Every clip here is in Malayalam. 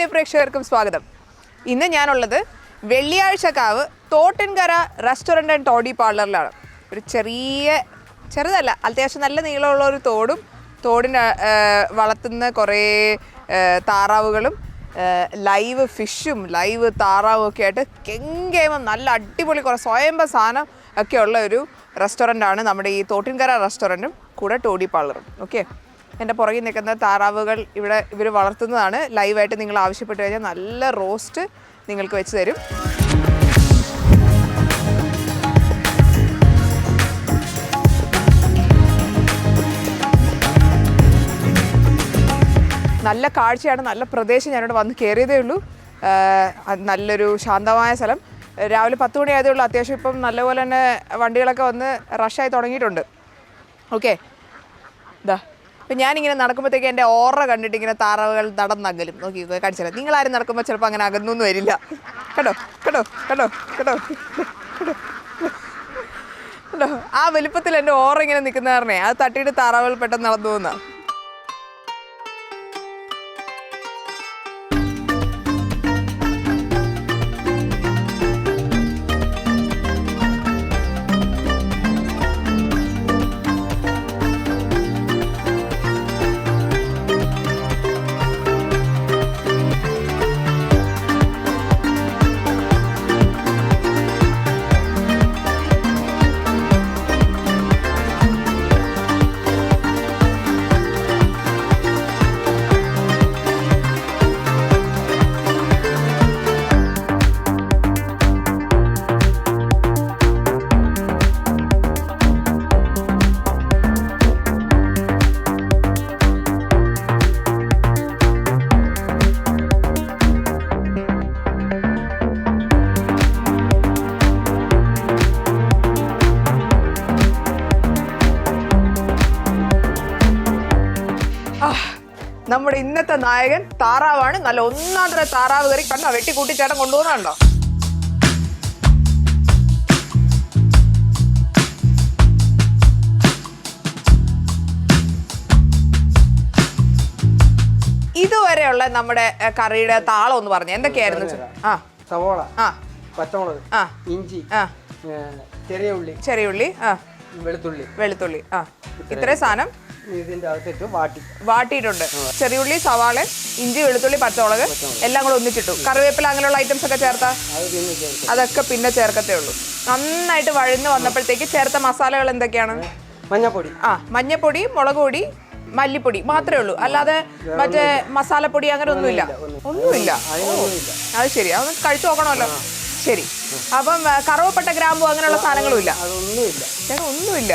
മാന്യ പ്രേക്ഷകർക്കും സ്വാഗതം. ഇന്ന് ഞാനുള്ളത് Velliyazhchakkavu Thottinkara restaurant and toddy പാർലറിലാണ്. ഒരു ചെറിയ ചെറുതല്ല അത്യാവശ്യം നല്ല നീളമുള്ള ഒരു തോടും തോടിന് ആ, വളർത്തുന്ന കുറേ താറാവുകളും ലൈവ് ഫിഷും ലൈവ് താറാവും ഒക്കെ ആയിട്ട് കെങ്കേമം നല്ല അടിപൊളി കുറേ സ്വയംഭ സാധനം ഒക്കെ ഉള്ള ഒരു റെസ്റ്റോറന്റ് ആണ് നമ്മുടെ ഈ തോട്ടിൻകര റെസ്റ്റോറന്റും കൂടെ ടോഡി പാർലറും. ഓക്കെ? എന്റെ പുറകിൽ നിൽക്കുന്ന താറാവുകൾ ഇവിടെ ഇവർ വളർത്തുന്നതാണ്. ലൈവായിട്ട് നിങ്ങൾ ആവശ്യപ്പെട്ട് കഴിഞ്ഞാൽ നല്ല റോസ്റ്റ് നിങ്ങൾക്ക് വെച്ച് തരും. നല്ല കാഴ്ചയാണ് നല്ല പ്രദേശം ഞാനിവിടെ വന്ന് കയറിയതേ ഉള്ളൂ. നല്ലൊരു ശാന്തമായ സ്ഥലം. രാവിലെ പത്ത് മണി ആയതേ ഉള്ളൂ അത്യാവശ്യം ഇപ്പം നല്ലപോലെ തന്നെ വണ്ടികളൊക്കെ വന്ന് റഷായി തുടങ്ങിയിട്ടുണ്ട്. ഓക്കെ ഇതാ ഇപ്പം ഞാനിങ്ങനെ നടക്കുമ്പോഴത്തേക്ക് എന്റെ ഓറ കണ്ടിട്ട് ഇങ്ങനെ താറാവുകൾ നടന്നകലും. നോക്കി കാണിച്ചാൽ നിങ്ങളാരും നടക്കുമ്പോൾ ചിലപ്പോൾ അങ്ങനെ അകന്നൊന്നും വരില്ല. കേട്ടോ കേട്ടോ കേട്ടോ കേട്ടോ കേട്ടോ ആ വലിപ്പത്തിൽ എന്റെ ഓറ ഇങ്ങനെ നിൽക്കുന്ന കാരണേ അത് തട്ടിയിട്ട് താറാവുകൾ പെട്ടെന്ന് നടന്നു പോകുന്ന നായകൻ താറാവാണ്. നല്ല ഒന്നാന്തര തരം താറാവ് കയറി കണ്ടോ വെട്ടി കൂട്ടി ചേട്ടൻ കൊണ്ടുപോകുന്നുണ്ടോ? ഇതുവരെയുള്ള നമ്മുടെ കറിയുടെ താളം ഒന്ന് പറഞ്ഞു. എന്തൊക്കെയായിരുന്നു? ആ. സവോള ആ. പച്ചമുളക് ആ. ഇഞ്ചി ആ. ചെറിയ ഉള്ളി ചെറിയ ഉള്ളി ആ. വെളുത്തുള്ളി. വെളുത്തുള്ളി ആ. ഇത്രയും സാധനം. ഇതിന്റെ അകത്തിട്ട് വാട്ടി. വാട്ടിയിട്ടുണ്ട്. ചെറിയുള്ളി സവാള ഇഞ്ചി വെളുത്തുള്ളി പച്ചമുളക് എല്ലാം കൂടെ ഒന്നിച്ചിട്ടു. കറിവേപ്പില അങ്ങനെയുള്ള ഐറ്റംസ് ഒക്കെ ചേർത്താ? അതൊക്കെ പിന്നെ ചേർക്കത്തേ ഉള്ളൂ. നന്നായിട്ട് വഴുന്ന് വന്നപ്പോഴത്തേക്ക് ചേർത്ത മസാലകൾ എന്തൊക്കെയാണ്? മഞ്ഞപ്പൊടി. ആ മഞ്ഞപ്പൊടി മുളക് പൊടി മല്ലിപ്പൊടി മാത്രമേ ഉള്ളൂ. അല്ലാതെ മറ്റേ മസാലപ്പൊടി അങ്ങനെ ഒന്നുമില്ല. ഒന്നുമില്ല. അത് ശരി. അതൊന്ന് കഴിച്ചു നോക്കണമല്ലോ. ശരി. അപ്പം കറുവപ്പെട്ട ഗ്രാമ്പോ അങ്ങനെയുള്ള സാധനങ്ങളും ഇല്ല ചേട്ടാ ഒന്നുമില്ല.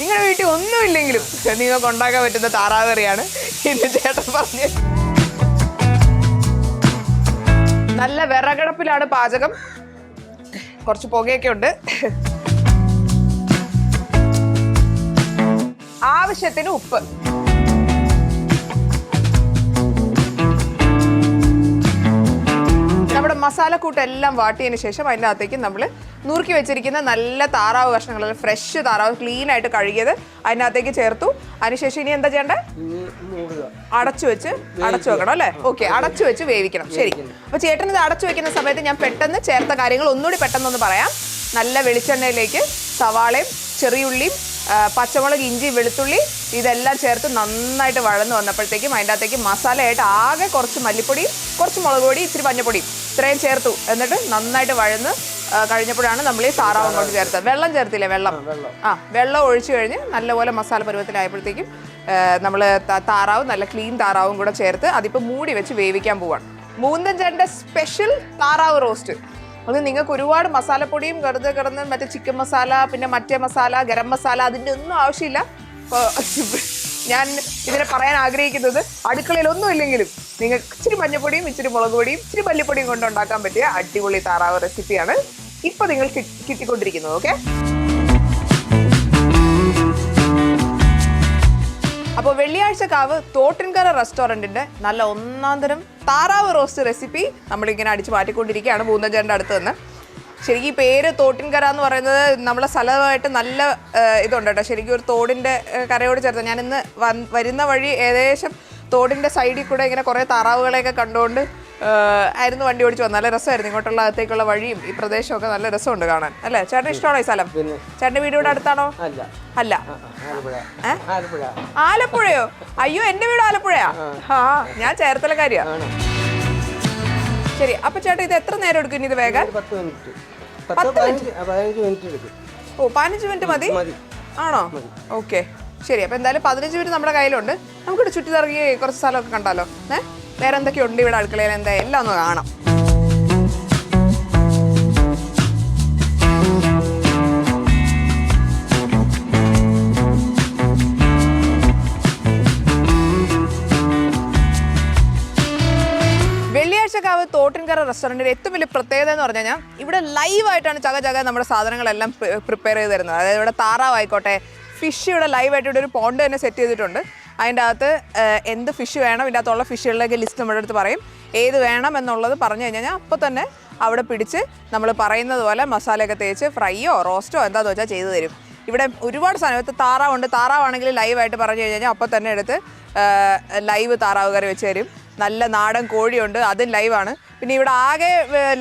നിങ്ങളുടെ വീട്ടിൽ ഒന്നുമില്ലെങ്കിലും നിങ്ങൾക്ക് ഉണ്ടാക്കാൻ പറ്റുന്ന താറാവറിയാണ് ഇന്ന് ചേട്ടൻ പറഞ്ഞത്. നല്ല വിറകടപ്പിലാണ് പാചകം. കുറച്ച് പുകയൊക്കെ ഉണ്ട്. ആവശ്യത്തിന് ഉപ്പ്. നമ്മുടെ മസാലക്കൂട്ട് എല്ലാം വാട്ടിയതിന് ശേഷം അതിന്റെ അകത്തേക്ക് നമ്മൾ നുറുക്കി വെച്ചിരിക്കുന്ന നല്ല താറാവ് കഷ്ണങ്ങൾ ഫ്രഷ് താറാവ് ക്ലീൻ ആയിട്ട് കഴുകിയത് അതിന്റെ അകത്തേക്ക് ചേർത്തു. അതിനുശേഷം ഇനി എന്താ ചെയ്യേണ്ടത് അടച്ചു വെച്ച് അടച്ചു വെക്കണം അല്ലേ? ഓക്കെ അടച്ചു വെച്ച് വേവിക്കണം. ശരി. അപ്പോൾ ചേട്ടൻ ഇത് അടച്ചു വെക്കുന്ന സമയത്ത് ഞാൻ പെട്ടെന്ന് ചേർത്ത കാര്യങ്ങൾ ഒന്നുകൂടി പെട്ടെന്ന് ഒന്ന് പറയാം. നല്ല വെളിച്ചെണ്ണയിലേക്ക് സവാളയും ചെറിയുള്ളിയും പച്ചമുളക് ഇഞ്ചി വെളുത്തുള്ളി ഇതെല്ലാം ചേർത്ത് നന്നായിട്ട് വഴന്ന് വന്നപ്പോഴത്തേക്കും അതിന്റെ അകത്തേക്ക് മസാലയായിട്ട് ആകെ കുറച്ച് മല്ലിപ്പൊടി കുറച്ച് മുളക് പൊടി ഇത്തിരി മഞ്ഞപ്പൊടിയും ഇത്രയും ചേർത്തു. എന്നിട്ട് നന്നായിട്ട് വഴന്ന് കഴിഞ്ഞപ്പോഴാണ് നമ്മൾ ഈ താറാവ് അങ്ങോട്ട് ചേർത്തത്. വെള്ളം ചേർത്തില്ലേ വെള്ളം? ആ വെള്ളം. ഒഴിച്ചു കഴിഞ്ഞ് നല്ലപോലെ മസാല പരുവത്തിലായപ്പോഴത്തേക്കും നമ്മൾ താറാവും നല്ല ക്ലീൻ താറാവും കൂടെ ചേർത്ത് അതിപ്പോൾ മൂടി വെച്ച് വേവിക്കാൻ പോവാണ്. മൂന്നഞ്ചന്റെ സ്പെഷ്യൽ താറാവ് റോസ്റ്റ്. അത് നിങ്ങൾക്ക് ഒരുപാട് മസാലപ്പൊടിയും വെറുതെ കിടന്ന് മറ്റേ ചിക്കൻ മസാല പിന്നെ മറ്റേ മസാല ഗരം മസാല അതിന്റെ ഒന്നും ആവശ്യമില്ല. ഞാൻ ഇതിനെ പറയാൻ ആഗ്രഹിക്കുന്നത് അടുക്കളയിൽ ഒന്നും ഇല്ലെങ്കിലും നിങ്ങൾക്ക് ഇച്ചിരി മഞ്ഞപ്പൊടിയും ഇച്ചിരി മുളക് പൊടിയും ഇച്ചിരി മല്ലിപ്പൊടിയും കൊണ്ട് ഉണ്ടാക്കാൻ പറ്റിയ അടിപൊളി താറാവ് റെസിപ്പിയാണ് ഇപ്പൊ നിങ്ങൾ കിട്ടിക്കൊണ്ടിരിക്കുന്നത് ഓക്കെ അപ്പോൾ വെള്ളിയാഴ്ച കാവ് തോട്ടിൻകര റെസ്റ്റോറന്റിന്റെ നല്ല ഒന്നാം തരം താറാവ് റോസ്റ്റ് റെസിപ്പി നമ്മളിങ്ങനെ അടിച്ചു മാറ്റിക്കൊണ്ടിരിക്കുകയാണ് പൂന്തഞ്ചേന്റെ അടുത്ത് നിന്ന്. ശരിക്കും ഈ പേര് തോട്ടിൻകര എന്ന് പറയുന്നത് നമ്മളെ സ്ഥലമായിട്ട് നല്ല ഇതുണ്ട് കേട്ടോ. ശരിക്കും ഒരു തോടിന്റെ കരയോട് ചേർത്ത്. ഞാൻ ഇന്ന് വരുന്ന വഴി ഏകദേശം തോടിന്റെ സൈഡിൽ കൂടെ ഇങ്ങനെ കുറേ താറാവുകളെയൊക്കെ കണ്ടുകൊണ്ട് ആയിരുന്നു വണ്ടി ഓടിച്ചു വന്നത്. നല്ല രസമായിരുന്നു. ഇങ്ങോട്ടുള്ള അകത്തേക്കുള്ള വഴിയും ഈ പ്രദേശമൊക്കെ നല്ല രസമുണ്ട് കാണാൻ. അല്ലേ? ചേട്ടന് ഇഷ്ടമാണോ ഈ സ്ഥലം? ചേട്ടന്റെ വീട് ഇവിടെ അടുത്താണോ? അല്ല. ആലപ്പുഴയോ? അയ്യോ എന്റെ വീട് ആലപ്പുഴയാ. ആ. ഞാൻ ചേർത്തലക്കാരിയാ. ശരി അപ്പൊ ചേട്ടാ ഇത് എത്ര നേരം എടുക്കും ഇനി ഇത് വേഗം? പത്ത് മിനിറ്റ്. ഓ പതിനഞ്ച് മിനിറ്റ് മതി? ആണോ? ഓക്കെ. ശരി അപ്പോൾ എന്തായാലും പതിനഞ്ച് മിനിറ്റ് നമ്മുടെ കയ്യിലുണ്ട്. നമുക്കിവിടെ ചുറ്റിത്തിറങ്ങി കുറച്ച് സ്ഥലമൊക്കെ കണ്ടാലോ? ഏ? വേറെ എന്തൊക്കെയുണ്ട് ഇവിടെ അടുക്കളയിൽ? എന്താ? എല്ലാം ഒന്ന് കാണാം. തോട്ടിൻകര റെസ്റ്റോറന്റിന്റെ ഏറ്റവും വലിയ പ്രത്യേകത എന്ന് പറഞ്ഞു കഴിഞ്ഞാൽ ഇവിടെ ലൈവായിട്ടാണ് ചക ചക നമ്മുടെ സാധനങ്ങളെല്ലാം പ്രിപ്പയർ ചെയ്ത് തരുന്നത്. അതായത് ഇവിടെ താറാവായിക്കോട്ടെ ഫിഷ് ഇവിടെ ലൈവായിട്ട് ഇവിടെ ഒരു പോണ്ട് തന്നെ സെറ്റ് ചെയ്തിട്ടുണ്ട്. അതിന്റെ അകത്ത് എന്ത് ഫിഷ് വേണം ഇതിന്റെ അകത്തുള്ള ഫിഷുകളിലേക്ക് ലിസ്റ്റ് നമ്മുടെ അടുത്ത് പറയും. ഏത് വേണം എന്നുള്ളത് പറഞ്ഞു കഴിഞ്ഞാൽ അപ്പോൾ തന്നെ അവിടെ പിടിച്ച് നമ്മൾ പറയുന്നത് പോലെ മസാലയൊക്കെ തേച്ച് ഫ്രൈയോ റോസ്റ്റോ എന്താന്ന് വെച്ചാൽ ചെയ്തു തരും. ഇവിടെ ഒരുപാട് ഇപ്പോൾ താറാവുണ്ട്. താറാവാണെങ്കിൽ ലൈവായിട്ട് പറഞ്ഞു കഴിഞ്ഞാൽ അപ്പോൾ തന്നെ എടുത്ത് ലൈവ് താറാവ് കറി വെച്ച് തരും. നല്ല നാടൻ കോഴിയുണ്ട് അതും ലൈവാണ്. പിന്നെ ഇവിടെ ആകെ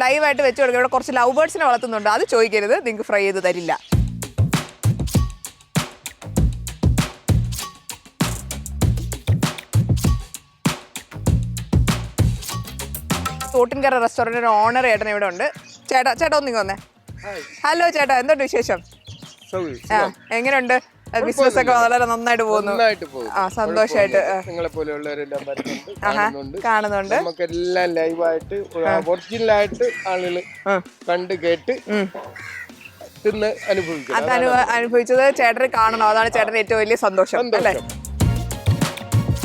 ലൈവായിട്ട് വെച്ച് കൊടുക്കുക ഇവിടെ കുറച്ച് ലവ് ബേർഡ്സിനെ വളർത്തുന്നുണ്ട്. അത് ചോദിക്കരുത് നിങ്ങൾക്ക് ഫ്രൈ ചെയ്ത് തരില്ല. തോട്ടിൻകര റെസ്റ്റോറന്റിന്റെ ഓണർ ചേട്ടൻ ഇവിടെ ഉണ്ട്. ചേട്ടാ ചേട്ടാ ഒന്നിങ്ങ് വന്നേ. ഹലോ ചേട്ടാ. എന്തുണ്ട് വിശേഷം? ആ എങ്ങനെയുണ്ട്? ബിസിനസ് ഒക്കെ വളരെ നന്നായിട്ട് പോകുന്നു. ആ സന്തോഷമായിട്ട് നിങ്ങളെ പോലെയുള്ളവരെല്ലാം കാണുന്നുണ്ട്. നമുക്കെല്ലാം ലൈവായിട്ട് ഒറിജിനൽ ആയിട്ട് ആളുകൾ കണ്ട് കേട്ട് തിന്ന് അത് അനുഭവിച്ചത് ചേട്ടന് കാണണം. അതാണ് ചേട്ടന് ഏറ്റവും വലിയ സന്തോഷം അല്ലേ?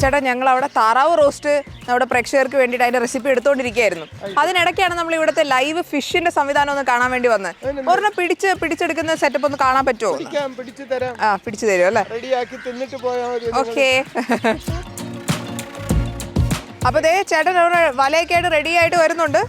ചേട്ടാ ഞങ്ങൾ അവിടെ താറാവ് റോസ്റ്റ് നമ്മുടെ പ്രേക്ഷകർക്ക് വേണ്ടിയിട്ട് അതിന്റെ റെസിപ്പി എടുത്തുകൊണ്ടിരിക്കുകയായിരുന്നു അതിനിടയ്ക്കാണ് നമ്മൾ ഇവിടുത്തെ ലൈവ് ഫിഷിന്റെ സംവിധാനം ഒന്ന് കാണാൻ വേണ്ടി വന്നത് ഒരെണ്ണം പിടിച്ച് പിടിച്ചെടുക്കുന്ന സെറ്റപ്പ് ഒന്ന് കാണാൻ പറ്റുമോ? ആ പിടിച്ചു തരും അല്ലേ? ഓക്കെ. അപ്പൊ ദേ ചേട്ടൻ അവിടെ വലയൊക്കെ ആയിട്ട് റെഡി ആയിട്ട് വരുന്നുണ്ട്.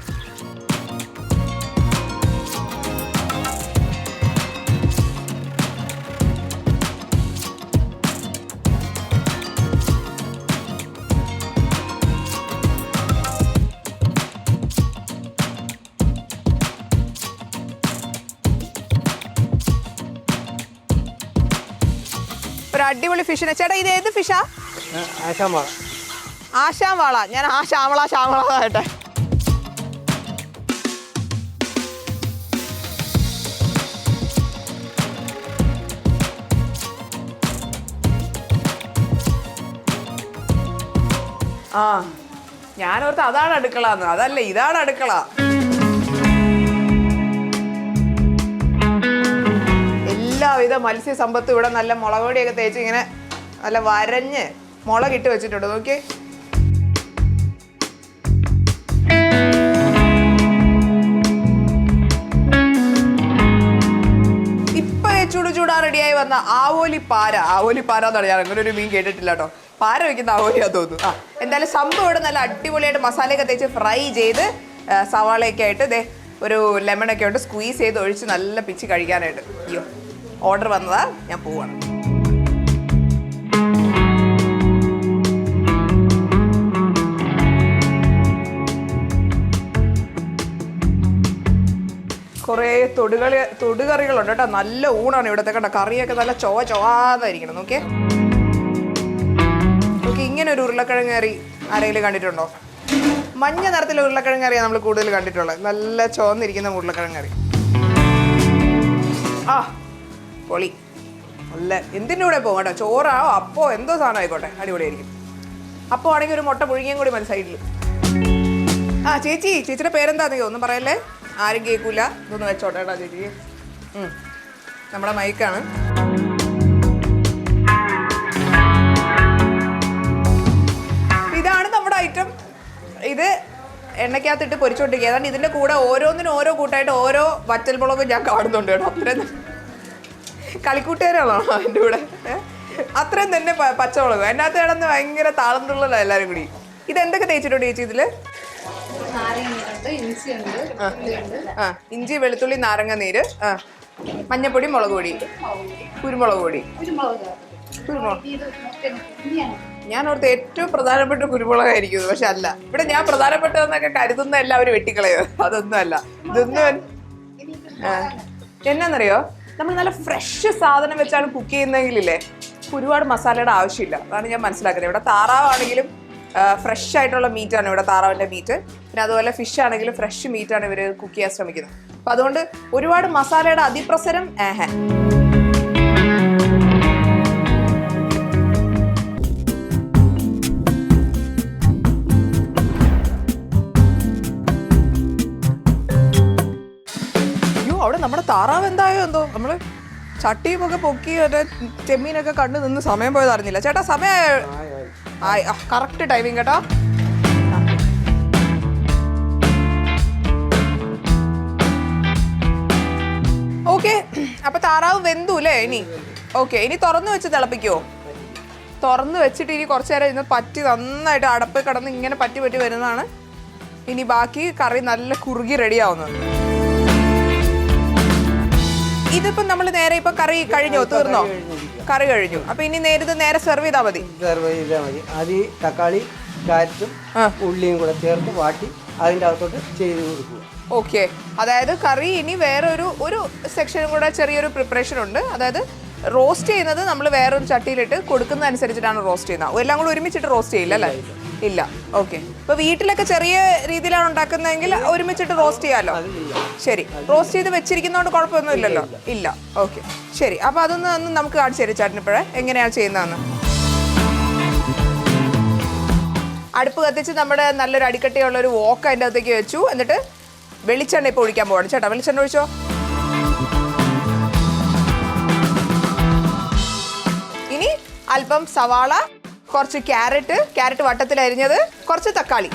അടിപൊളി ഫിഷിനെ ചേട്ടാ ഇത് ഏത് ഫിഷാ ആശാമ ആശാം വാള ഞാൻ ആ ശ്യാമള ശ്യാമള കേട്ടെ ആ ഞാനോർത്ത് അതാണ് അടുക്കള എന്ന്. അതല്ല ഇതാണ് അടുക്കള. എല്ലാവിധ മത്സ്യസമ്പത്തും ഇവിടെ നല്ല മുളക് പൊടിയൊക്കെ തേച്ച് ഇങ്ങനെ നല്ല വരഞ്ഞ് മുളകിട്ട് വെച്ചിട്ടുണ്ട്. നോക്കി ചൂട് ചൂടാ റെഡിയായി വന്ന ആവോലി പാര ആവോലി പാര എന്നാണ് ഞാൻ അങ്ങനെ ഒരു മീൻ കേട്ടിട്ടില്ല കേട്ടോ. പാര വെക്കുന്ന ആവോലിയാ തോന്നുന്നു. ആ എന്തായാലും സംഭവം ഇവിടെ നല്ല അടിപൊളിയായിട്ട് മസാലയൊക്കെ തേച്ച് ഫ്രൈ ചെയ്ത് സവാളയൊക്കെ ആയിട്ട് ദേ ഒരു ലെമണൊക്കെ ഉണ്ട് സ്ക്വീസ് ചെയ്ത് ഒഴിച്ച് നല്ല പിച്ച് കഴിക്കാനായിട്ട്. അയ്യോ. ഓർഡർ വന്നതാ ഞാൻ പോവാണ്. കുറേ തൊടുകളി തൊടുകറികളുണ്ട് കേട്ടോ. നല്ല ഊണാണ് ഇവിടുത്തെ കണ്ടോ. കറിയൊക്കെ നല്ല ചൊവ ചൊവാന്നായിരിക്കണം നോക്കിയേ. നോക്കി ഇങ്ങനെ ഒരു ഉരുളക്കിഴങ്ങ് കറി ആരെങ്കിലും കണ്ടിട്ടുണ്ടോ? മഞ്ഞ നിറത്തിലെ ഉരുളക്കിഴങ്ങ് കറിയാണ് നമ്മൾ കൂടുതൽ കണ്ടിട്ടുള്ളത്. നല്ല ചോന്നിരിക്കുന്ന ഉരുളക്കിഴങ്ങ് കറി. ആ പൊളി. നല്ല എന്തിന്റെ കൂടെ പോകും കേട്ടോ? ചോറാവോ? അപ്പോ എന്തോ സാധനം ആയിക്കോട്ടെ. അടിപൊളിയായിരിക്കും. അപ്പോൾ ആണെങ്കിൽ ഒരു മുട്ട പുഴുങ്ങിയും കൂടി സൈഡിൽ ആ ചേച്ചി ചേച്ചിയുടെ പേരെന്താന്ന് ഒന്നും പറയല്ലേ? ആരും കേൾക്കൂല. ഇതൊന്ന് വെച്ചോട്ടെ കേട്ടോ ചേച്ചി നമ്മുടെ മൈക്കാണ്. ഇതാണ് നമ്മുടെ ഐറ്റം. ഇത് എണ്ണയ്ക്കകത്തിട്ട് പൊരിച്ചോണ്ടിരിക്കുക. അതാണ് ഇതിന്റെ കൂടെ ഓരോന്നിനും ഓരോ കൂട്ടായിട്ട് ഓരോ വറ്റൽമുളകും ഞാൻ കാണുന്നുണ്ട് കേട്ടോ. അത്രയും കളിക്കൂട്ടുകാരാണോ അതിന്റെ കൂടെ? അത്രയും തന്നെ പച്ചമുളക്. അതിന്റെ അകത്ത് കിടന്ന് ഭയങ്കര താളം തുള്ളല എല്ലാവരും കൂടി. ഇതെന്തൊക്കെ തേച്ചിട്ടുണ്ട് ചേച്ചി ഇതിൽ? ഇഞ്ചി വെളുത്തുള്ളി നാരങ്ങ നീര് ആ. മഞ്ഞപ്പൊടി മുളക് പൊടി. കുരുമുളക് പൊടി. കുരുമുളക്. ഞാൻ ഓർത്ത് ഏറ്റവും പ്രധാനപ്പെട്ട കുരുമുളകായിരിക്കും പക്ഷെ അല്ല. ഇവിടെ ഞാൻ പ്രധാനപ്പെട്ടതെന്നൊക്കെ കരുതുന്ന എല്ലാവരും വെട്ടിക്കളയോ. അതൊന്നും അല്ല ഇതൊന്നും. എന്നാന്നറിയോ? നമ്മൾ നല്ല ഫ്രഷ് സാധനം വെച്ചാണ് കുക്ക് ചെയ്യുന്നതെങ്കിലില്ലേ ഒരുപാട് മസാലയുടെ ആവശ്യമില്ല. അതാണ് ഞാൻ മനസ്സിലാക്കുന്നത്. ഇവിടെ താറാവാണെങ്കിലും ഫ്രഷ് ആയിട്ടുള്ള മീറ്റാണ് ഇവിടെ താറാവിന്റെ മീറ്റ് പിന്നെ അതുപോലെ ഫിഷ് ആണെങ്കിലും ഫ്രഷ് മീറ്റാണ് ഇവർ കുക്ക് ചെയ്യാൻ ശ്രമിക്കുന്നത്. അപ്പം അതുകൊണ്ട് ഒരുപാട് മസാലയുടെ അതിപ്രസരം ഏഹ താറാവ് എന്തായോ എന്തോ? നമ്മൾ ചട്ടിയും ഒക്കെ പൊക്കി മറ്റേ ചെമ്മീനൊക്കെ കണ്ടു നിന്ന് സമയം പോയത് അറിഞ്ഞില്ല. ചേട്ടാ സമയം കറക്റ്റ് ടൈമിങ് കേട്ടോ. ഓക്കെ. അപ്പൊ താറാവ് വെന്തു അല്ലേ ഇനി? ഓക്കെ ഇനി തുറന്നു വെച്ച് തിളപ്പിക്കുവോ? തുറന്നു വെച്ചിട്ട് ഇനി കുറച്ചു നേരം ഇന്ന് പറ്റി നന്നായിട്ട് അടപ്പ് കിടന്ന് ഇങ്ങനെ പറ്റി പറ്റി വരുന്നതാണ്. ഇനി ബാക്കി കറി നല്ല കുറുകി റെഡി ആവുന്നത്. ഇതിപ്പോ നമ്മൾ നേരെ ഇപ്പൊ കറി കഴിഞ്ഞോ? തീർന്നോ? കറി കഴിഞ്ഞു. അപ്പൊ ഇനി നേരിത് നേരെ സെർവ് ചെയ്താൽ മതി. സെർവ് ചെയ്താൽ മതി. അത് ഈ തക്കാളി കാറ്റും ഉള്ളിയും കൂടെ ചേർത്ത് വാട്ടി അതിന്റെ അകത്തോട്ട് ചെയ്ത് കൊടുക്കുക. ഓക്കെ അതായത് കറി ഇനി വേറൊരു ഒരു സെക്ഷനും കൂടെ ചെറിയൊരു പ്രിപ്പറേഷൻ ഉണ്ട്. അതായത് റോസ്റ്റ് ചെയ്യുന്നത് നമ്മൾ വേറൊരു ചട്ടിയിലിട്ട് കൊടുക്കുന്ന അനുസരിച്ചിട്ടാണ് റോസ്റ്റ് ചെയ്യുന്നത് എല്ലാം കൂടെ ഒരുമിച്ചിട്ട് റോസ്റ്റ് ചെയ്യില്ല അല്ലേ? ഇല്ല. ഓക്കെ. ഇപ്പൊ വീട്ടിലൊക്കെ ചെറിയ രീതിയിലാണ് ഉണ്ടാക്കുന്നതെങ്കിൽ ഒരുമിച്ചിട്ട് റോസ്റ്റ് ചെയ്യാലോ? ശരി. റോസ്റ്റ് ചെയ്ത് വെച്ചിരിക്കുന്നതുകൊണ്ട് കുഴപ്പമൊന്നും ഇല്ലല്ലോ ഇല്ല. ഓക്കെ. ശരി. അപ്പൊ അതൊന്ന് ഒന്ന് നമുക്ക് കാണിച്ചു തരും ചേട്ടനിപ്പോഴേ. എങ്ങനെയാണ് ചെയ്യുന്നതെന്ന്. അടുപ്പ് കത്തിച്ച് നമ്മുടെ നല്ലൊരു അടിക്കട്ടിയുള്ള ഒരു വോക്ക് അതിന്റെ അകത്തേക്ക് വെച്ചു. എന്നിട്ട് വെളിച്ചെണ്ണ ഇപ്പോൾ ഒഴിക്കാൻ പോവാണ്. ചേട്ടാ വെളിച്ചെണ്ണ ഒഴിച്ചോ? ഇനി അല്പം സവാള കുറച്ച് ക്യാരറ്റ് ക്യാരറ്റ് വട്ടത്തിൽ അരിഞ്ഞത് കുറച്ച് തക്കാളി.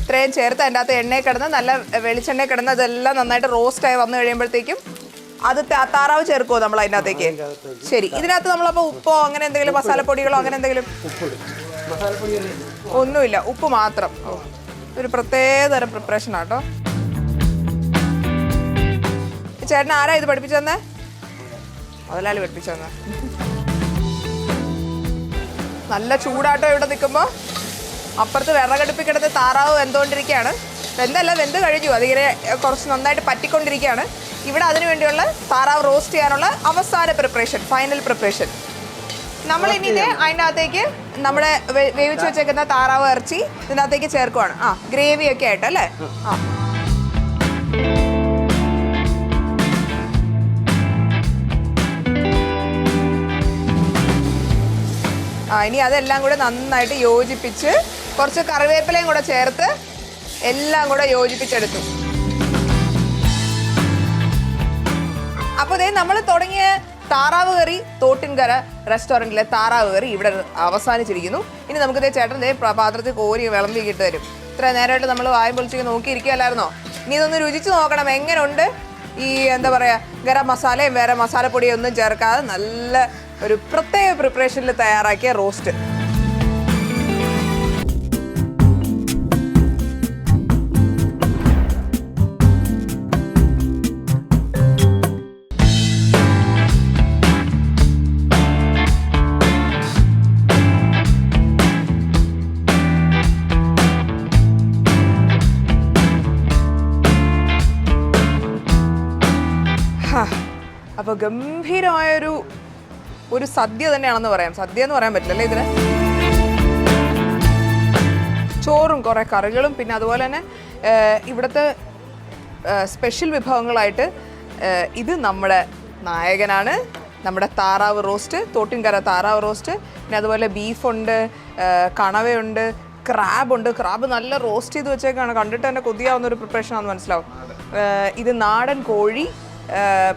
ഇത്രയും ചേർത്ത് അതിന്റെ അകത്ത് എണ്ണയിൽ കിടന്ന് നല്ല വെളിച്ചെണ്ണ കിടന്ന് അതെല്ലാം നന്നായിട്ട് റോസ്റ്റായി വന്നു കഴിയുമ്പോഴത്തേക്കും അത് താറാവ് ചേർക്കുമോ നമ്മൾ അതിനകത്തേക്ക്? ശരി. ഇതിനകത്ത് നമ്മളപ്പോൾ ഉപ്പോ അങ്ങനെ എന്തെങ്കിലും മസാലപ്പൊടികളോ അങ്ങനെ എന്തെങ്കിലും. ഒന്നുമില്ല. ഉപ്പ് മാത്രം. ഒരു പ്രത്യേക തരം പ്രിപ്പറേഷൻ ആട്ടോ. ചേട്ടൻ ആരാ ഇത് പഠിപ്പിച്ചു തന്നെ? മുതലാളി പഠിപ്പിച്ചു തന്നെ. നല്ല ചൂടാട്ടോ ഇവിടെ നിൽക്കുമ്പോൾ അപ്പുറത്ത് വിറകടുപ്പിൽ കിടന്ന് താറാവ് വെന്തുകൊണ്ടിരിക്കുകയാണ് വെന്തല്ല വെന്ത് കഴിഞ്ഞു. അതിങ്ങനെ കുറച്ച് നന്നായിട്ട് പറ്റിക്കൊണ്ടിരിക്കുകയാണ്. ഇവിടെ അതിനു വേണ്ടിയുള്ള താറാവ് റോസ്റ്റ് ചെയ്യാനുള്ള അവസാന പ്രിപ്പറേഷൻ ഫൈനൽ പ്രിപ്പറേഷൻ നമ്മൾ ഇനി ഇത് അതിന്റെ അകത്തേക്ക് നമ്മുടെ വേവിച്ച് വെച്ചേക്കുന്ന താറാവ് ഇറച്ചി ഇതിനകത്തേക്ക് ചേർക്കുവാണ്. ആ ഗ്രേവി ഒക്കെ ആയിട്ട് അല്ലേ? ആ. ആ ഇനി അതെല്ലാം കൂടെ നന്നായിട്ട് യോജിപ്പിച്ച് കുറച്ച് കറിവേപ്പിലയും കൂടെ ചേർത്ത് എല്ലാം കൂടെ യോജിപ്പിച്ചെടുത്തു. അപ്പോൾ ഇതേ നമ്മൾ തുടങ്ങിയ താറാവ് കറി തോട്ടിൻകര റെസ്റ്റോറന്റിലെ താറാവ് കറി ഇവിടെ അവസാനിച്ചിരിക്കുന്നു. ഇനി നമുക്ക് ഇതേ ചേട്ടൻ ഇതേ പാത്രത്തിൽ കോരി വിളമ്പി കിട്ട് തരും ഇത്ര നേരമായിട്ട് നമ്മൾ വായും പൊളിച്ച് നോക്കിയിരിക്കുകയല്ലായിരുന്നോ? ഇനി ഇതൊന്ന് രുചിച്ച് നോക്കണം. എങ്ങനെയുണ്ട് ഈ എന്താ പറയുക ഗരം മസാലയും വേറെ മസാലപ്പൊടിയും ഒന്നും ചേർക്കാതെ നല്ല ഒരു പ്രത്യേക പ്രിപ്പറേഷനിൽ തയ്യാറാക്കിയ റോസ്റ്റ് അപ്പോൾ ഗംഭീരമായൊരു ഒരു സദ്യ തന്നെയാണെന്ന് പറയാം. സദ്യ എന്ന് പറയാൻ പറ്റില്ല അല്ലേ ഇതിന്? ചോറും കുറേ കറികളും പിന്നെ അതുപോലെ തന്നെ ഇവിടുത്തെ സ്പെഷ്യൽ വിഭവങ്ങളായിട്ട് ഇത് നമ്മുടെ നായകനാണ്. നമ്മുടെ താറാവ് റോസ്റ്റ് തോട്ടിൻകര താറാവ് റോസ്റ്റ് പിന്നെ അതുപോലെ ബീഫുണ്ട് കണവയുണ്ട് ക്രാബുണ്ട് ക്രാബ് നല്ല റോസ്റ്റ് ചെയ്ത് വെച്ചേക്കാണ്. കണ്ടിട്ട് തന്നെ കൊതിയാവുന്ന ഒരു പ്രിപ്പറേഷൻ ആണെന്ന് മനസ്സിലാവും. ഇത് നാടൻ കോഴി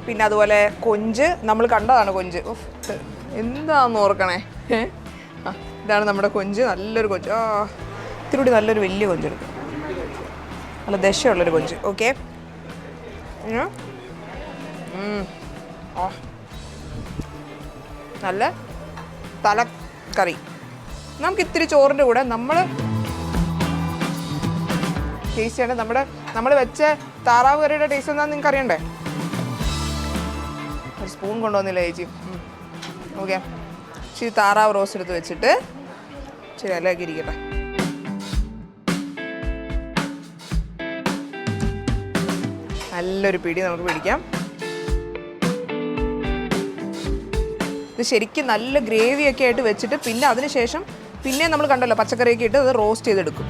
പിന്നെ അതുപോലെ കൊഞ്ച്. നമ്മൾ കണ്ടതാണ് കൊഞ്ച്. എന്താണെന്ന് ഓർക്കണേ? ഇതാണ് നമ്മുടെ കൊഞ്ച്. നല്ലൊരു കൊഞ്ച്. ആ ഇത്തിരി നല്ലൊരു വലിയ കൊഞ്ച് കൊഞ്ചെടുക്കും നല്ല ദശയുള്ളൊരു കൊഞ്ച്. ഓക്കെ. നല്ല തലക്കറി. നമുക്ക് ഇത്തിരി ചോറിന്റെ കൂടെ നമ്മൾ ടേസ്റ്റ് ചെയ്യേണ്ടത് നമ്മുടെ നമ്മൾ വെച്ച താറാവ് കറിയുടെ ടേസ്റ്റ് എന്താണെന്ന് നിങ്ങൾക്ക് അറിയണ്ടേ? സ്പൂൺ കൊണ്ടുവന്നില്ല ചേച്ചി? ഓക്കെ. ഇച്ചിരി താറാവ് റോസ്റ്റ് എടുത്ത് വെച്ചിട്ട് ഇച്ചിരി ഇലയൊക്കെ ഇരിക്കട്ടെ. നല്ലൊരു പിടി നമുക്ക് പിടിക്കാം. ഇത് ശരിക്കും നല്ല ഗ്രേവി ഒക്കെ ആയിട്ട് വെച്ചിട്ട് പിന്നെ അതിനുശേഷം പിന്നെ നമ്മൾ കണ്ടല്ലോ പച്ചക്കറിയൊക്കെ ഇട്ട് അത് റോസ്റ്റ് ചെയ്തെടുക്കും.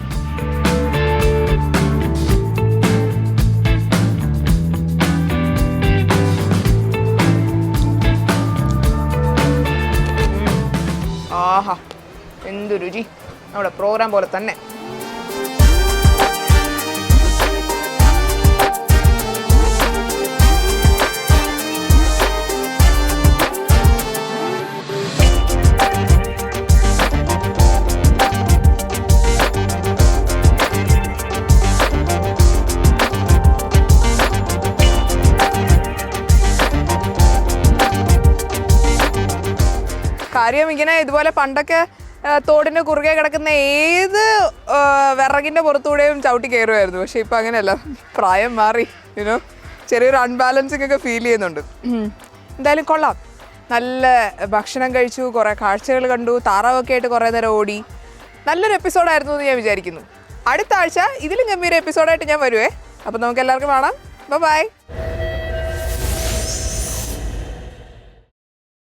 എന്തു രുചി. നമ്മുടെ പ്രോഗ്രാം പോലെ തന്നെ. കാര്യം ഇങ്ങനെ ഇതുപോലെ പണ്ടൊക്കെ തോടിന് കുറുകെ കിടക്കുന്ന ഏത് വിറകിന്റെ പുറത്തൂടെയും ചവിട്ടി കയറുമായിരുന്നു. പക്ഷെ ഇപ്പൊ അങ്ങനെയല്ല. പ്രായം മാറി യുനോ ചെറിയൊരു അൺബാലൻസിങ് ഒക്കെ ഫീൽ ചെയ്യുന്നുണ്ട്. എന്തായാലും കൊള്ളാം. നല്ല ഭക്ഷണം കഴിച്ചു കുറേ കാഴ്ചകൾ കണ്ടു താറാവൊക്കെ ആയിട്ട് കുറേ നേരം ഓടി. നല്ലൊരു എപ്പിസോഡായിരുന്നു എന്ന് ഞാൻ വിചാരിക്കുന്നു. അടുത്ത ആഴ്ച ഇതിലും ഗംഭീര എപ്പിസോഡായിട്ട് ഞാൻ വരുവേ. അപ്പോൾ നമുക്ക് എല്ലാവർക്കും കാണാം. ബൈ